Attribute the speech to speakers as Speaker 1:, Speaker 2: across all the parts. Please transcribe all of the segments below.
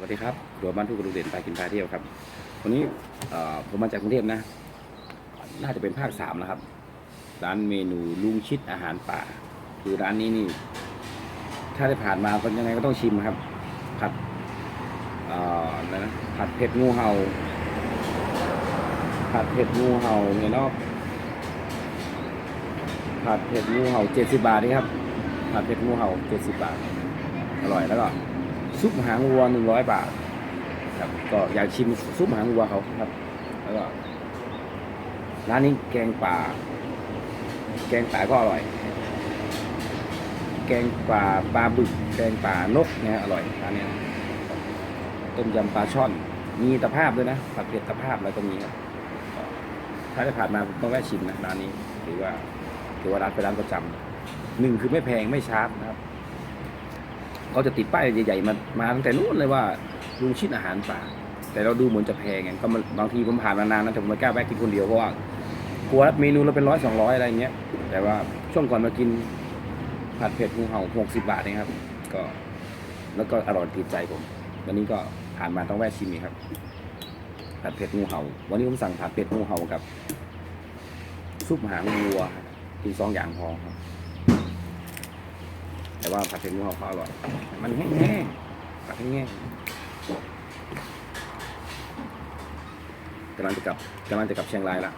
Speaker 1: สวัสดีครับรัวบ้านทุกกระดูเด่นไปกินพาเที่ยวครับ วันนี้ผมมาจากกรุงเทพนะ น่าจะเป็นภาคสามแล้วครับ ร้านเมนูลุงชิดอาหารป่า คือร้านนี้นี่ ถ้าได้ผ่านมาก็ยังไงก็ต้องชิมครับ ผัดเอ่ออะไรนะ ผัดเผ็ดงูเห่า ผัดเผ็ดงูเห่าเนี่ยนาะผัดเผ็ดงูเห่าเจ็ดสิบบาทนี่ครับ ผัดเผ็ดงูเห่าเจ็ดสิบบาท อร่อยแล้วก็ ซุปหางวัวหนึ่งร้อยบาทครับก็อยากชิมซุปหางวัวเขาครับ แล้วก็ร้านนี้แกงป่า แกงป่าก็อร่อย แกงป่าปลาบึก แกงป่านกเนี่ยอร่อยร้านนี้ต้มยำปลาช่อน มีตะภาพด้วยนะผัดเผ็ดตะภาพอะไรก็มีครับถ้าได้ผ่านมาผมต้องแวะชิมนะร้านนี้ถือว่าถือว่าร้านเป็นร้านประจำหนึ่งคือไม่แพงไม่ชาร์จนะครับ เขาจะติดป้ายใหญ่ๆมามาตั้งแต่นู้นเลยว่าลุงชิดอาหารป่า แต่เราดูเหมือนจะแพงไงก็มันบางทีผมผ่านมานานนะแต่ผมไม่กล้าแวะกินคนเดียวเพราะว่ากลัวเมนูเราเป็นร้อยสองร้อยอะไรเงี้ยแต่ว่าช่วงก่อนมากินผัดเผ็ดงูเห่าหกสิบบาทเองครับ ก็แล้วก็อร่อยติดใจผม วันนี้ก็ผ่านมาต้องแวะชิมครับ ผัดเผ็ดงูเห่า วันนี้ผมสั่งผัดเผ็ดงูเห่ากับซุปหางวัวกินสองอย่างพอครับ แต่ว่าผัดเผ็ดงูเห่าเขาอร่อย มันแห้งๆผัดแห้งๆกำลังจะกลับกำลังจะกลับเชียงรายละ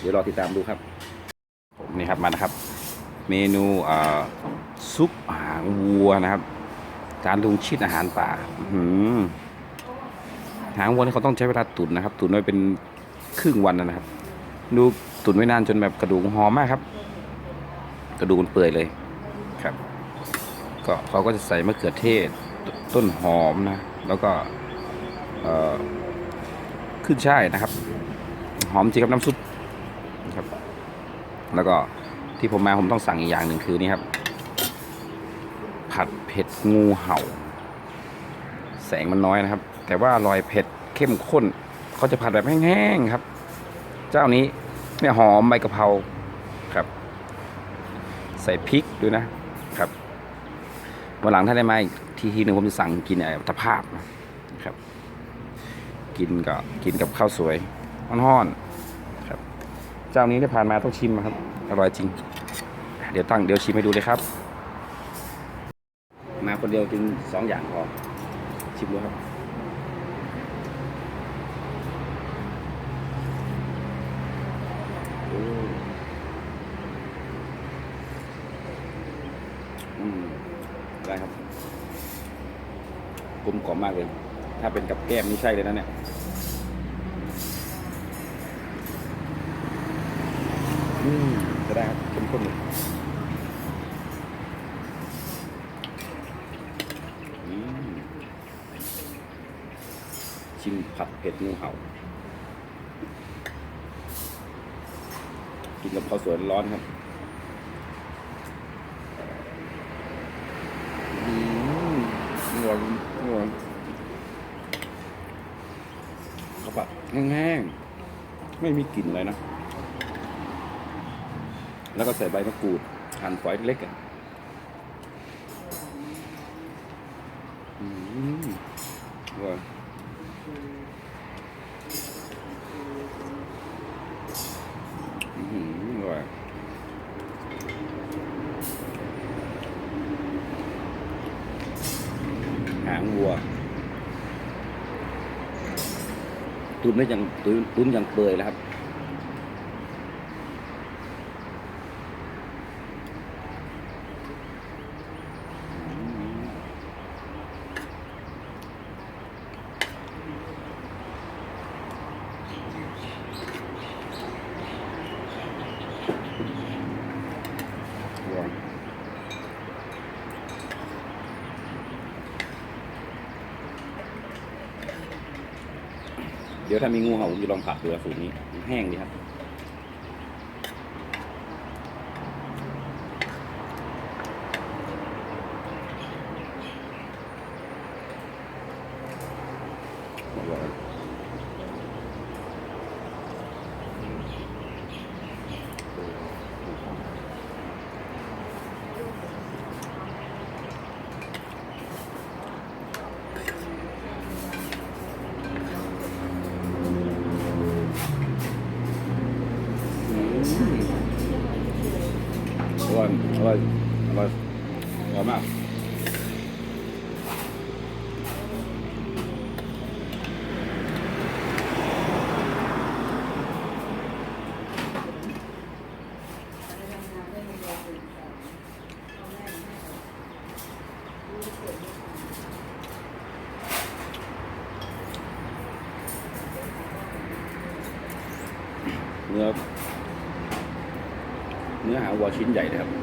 Speaker 1: เดี๋ยวรอติดตามดูครับนี่ครับมานะครับ เมนูซุปหางวัวนะครับจานลุงชิดอาหารป่าหืหางวัวนี่เขาต้องใช้เวลาตุ๋นนะครับ ตุ๋นไว้เป็นครึ่งวันนะครับ ดู ตุ๋นไว้นานจนแบบกระดูกหอมมากครับ กระดูกมันเปื่อยเลยครับ ก็เขาก็จะใส่มะเขือเทศตต้นหอมนะ แล้วก็เอ่อขึ้นช่ายนะครับ หอมจริงกับน้ำซุปนะครับ แล้วก็ที่ผมมาผมต้องสั่งอีกอย่างหนึ่งคือนี่ครับ ผัดเผ็ดงูเห่า แสงมันน้อยนะครับ แต่ว่าอร่อยเผ็ดเข้มข้น เขาจะผัดแบบแห้งๆครับ เจ้านี้ เนี่ยหอมใบกะเพราครับ ใส่พริกด้วยนะครับวันหลังถ้าได้มาอีกทีทีหนึ่งผมจะสั่งกินไอ้ตะภาพนะครับ กินก็กินกับข้าวสวยห้อนๆครับ เจ้านี้ได้ผ่านมาต้องชิมนะครับอร่อยจริง เดี๋ยวตั้งเดี๋ยวชิมให้ดูเลยครับ มาคนเดียวกินสองอย่างพอชิมดูครับ อืมได้ครับกลมกล่อมมากเลย ถ้าเป็นกับแก้มนี่ใช่เลยนะเนี่ยอืมจะได้ครับเข้มข้นเลยชิมผัดเผ็ดงูเห่า กินกับข้าวสวยร้อนครับอืมหวานหวานข้าวผัดแห้งๆ ไม่มีกลิ่นเลยนะ แล้วก็ใส่ใบมะกรูดหั่นฝอยเล็กๆอะอืมว้าวอื้อหืออร่อยหางวัว ตุนไม่ยังตุนตุนยังเปื่อยแล้วครับ เดี๋ยวถ้ามีงูเห่าผมจะลองผัดดูสูตรนี้แห้งดีครับอร่อย ร่อยอร่อยอร่อยมากเนื้อเนื้อหาวัวชิ้นใหญ่เลยครับ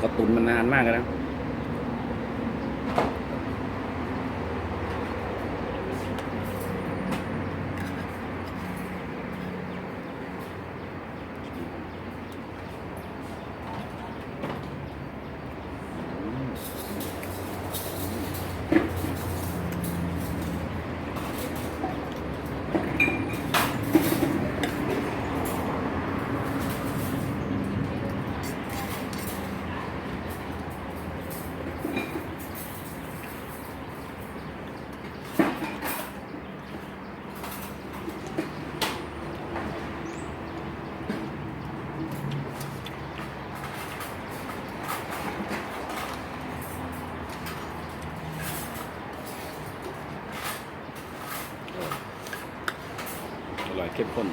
Speaker 1: เขาตุนมานานมากแล้ว เข้มข้น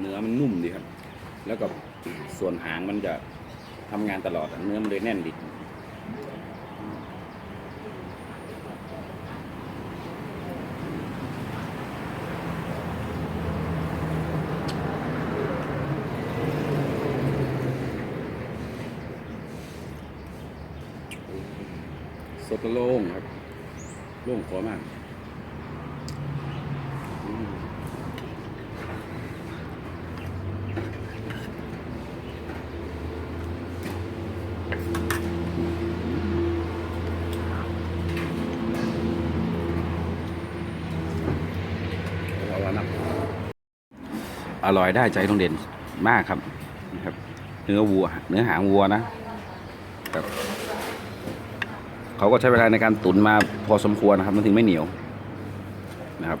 Speaker 1: เนื้อมันนุ่มดีครับ แล้วก็ส่วนหางมันจะทำงานตลอดเนื้อมันเลยแน่นดี โล่งครับ โล่งคอมากอร่อยมากอร่อยได้ใจต้องเด่นมากครับนะครับ เนื้อวัว เนื้อหางวัวนะครับ เขาก็ใช้เวลาในการตุ๋นมาพอสมควรนะครับ มันถึงไม่เหนียวนะครับ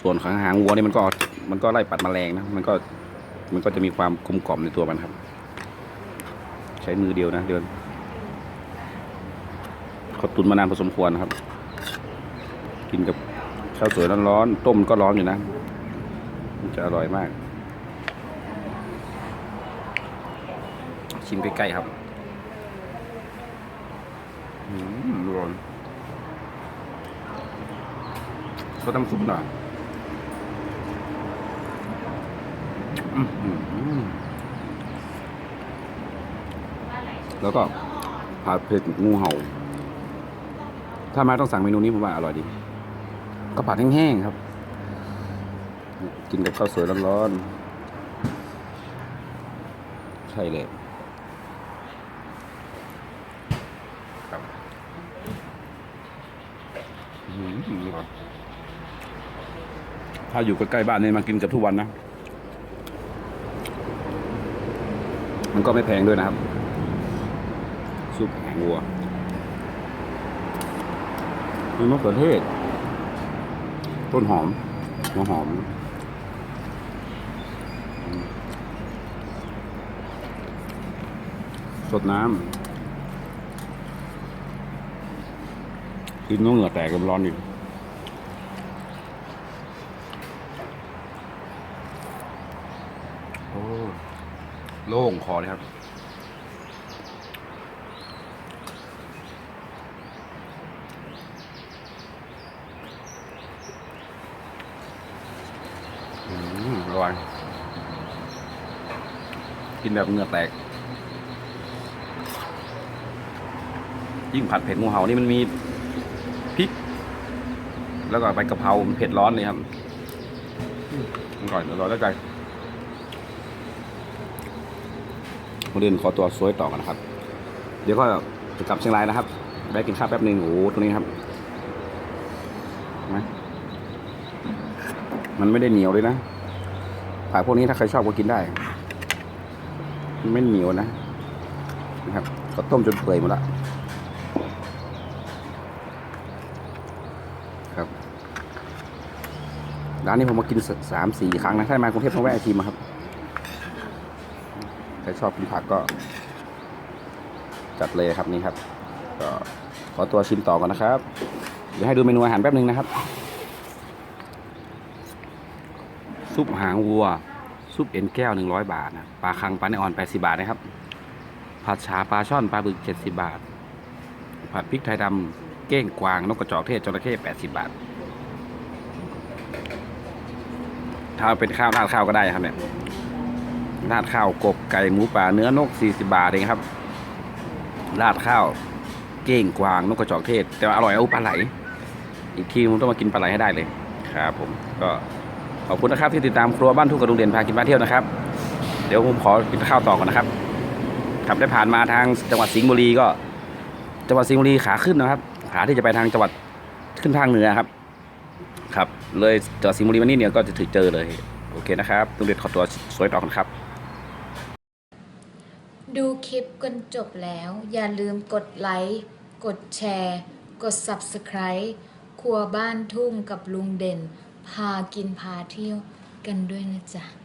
Speaker 1: ส่วนของหางวัวนี่มันก็มันก็ไล่ปัดแมลงนะ มันก็มันก็จะมีความกลมกล่อมในตัวมันครับ ใช้มือเดียวนะเดินเขาตุ๋นมานานพอสมควรนะครับ กินกับข้าวสวยร้อนๆต้มก็ร้อนอยู่นะ มันจะอร่อยมาก ชิมใกล้ๆครับ อืมร้อน ก็น้ำซุปหน่อยอื้อหือแล้วก็ผัดเผ็ดงูเห่า ถ้ามาต้องสั่งเมนูนี้ผมว่าอร่อยดีก็ผัดแห้งๆครับ กินกับข้าวสวยร้อนๆ ใช่เลยครับอื้อหือครับ ถ้าอยู่ใกล้ๆบ้านเนี่ยมากินกับทุกวันนะ มันก็ไม่แพงด้วยนะครับ ซุปหางวัวมีมะเขือเทศ ต้นหอมหัวหอมอืมสดน้ำกินน้องเหงื่อแตกกันร้อนอยู่ โล่งคอเลยครับอืมอร่อยกินแบบเหงื่อแตก ยิ่งผัดเผ็ดงูเห่านี่มันมีพริก แล้วก็ใบกะเพรามันเผ็ดร้อนเลยครับอืมอร่อยอร่อยแล้วใจ มาเดินขอตัวสวยต่อกันนะครับ เดี๋ยวก็จะกลับเชียงรายนะครับแวะกินข้าวแป๊บหนึ่งโอ้โหตรงนี้ครับนไหมมันไม่ได้เหนียวเลยนะผักพวกนี้ถ้าใครชอบก็กินได้ ไม่เหนียวนะนะครับก็ต้มจนเปื่อยหมดละครับร้านนี้ผมมากินสามสี่ครั้งนะถ้ามากรุงเทพต้องแวะชิมอะครับ ใครชอบกินผักก็ จัดเลยครับนี่ครับ ก็ขอตัวชิมต่อก่อนนะครับ เดี๋ยวให้ดูเมนูอาหารแป๊บนึงนะครับ ซุปหางวัว ซุปเอ็นแก้วหนึ่งร้อยบาทนะปลาคังปลาในอ่อนแปดสิบาทนะครับ ผัดฉาปลาช่อนปลาบึกเจ็ดสิบาท ผัดพริกไทยดำเก้งกวางนกกระจอกเทศจระเข้แปดสิบาทถ้าเป็นข้าวราดข้าวก็ได้ครับเนี่ย ราดข้าวกบไก่หมูป่าเนื้อนกสี่สิบาทเองครับ ราดข้าวเก้งกวางนกกระจอกเทศ แต่อร่อยเอาปลาไหล อีกทีผมต้องมากินปลาไหลให้ได้เลยครับผมก็ขอบคุณนะครับที่ติดตามครัวบ้านทุ่งกระดุงเด่นพากินบ้านเที่ยวนะครับ เดี๋ยวผมขอกินข้าวต่อก่อนนะครับขับได้ผ่านมาทางจังหวัดสิงห์บุรีก็ จังหวัดสิงห์บุรีขาขึ้นนะครับขาที่จะไปทางจังหวัดขึ้นทางเหนือครับ ครับ เลยจังหวัดสิงห์บุรีมานี่เนี่ยก็จะถึงเจอเลย โอเคนะครับตุ้งเด็ดขอตัวสวยต่อกันครับ
Speaker 2: คลิปกันจบแล้ว อย่าลืมกดไลค์กดแชร์ กด Subscribe ครัวบ้านทุ่งกับลุงเด่น พากินพาเที่ยวกันด้วยนะจ๊ะ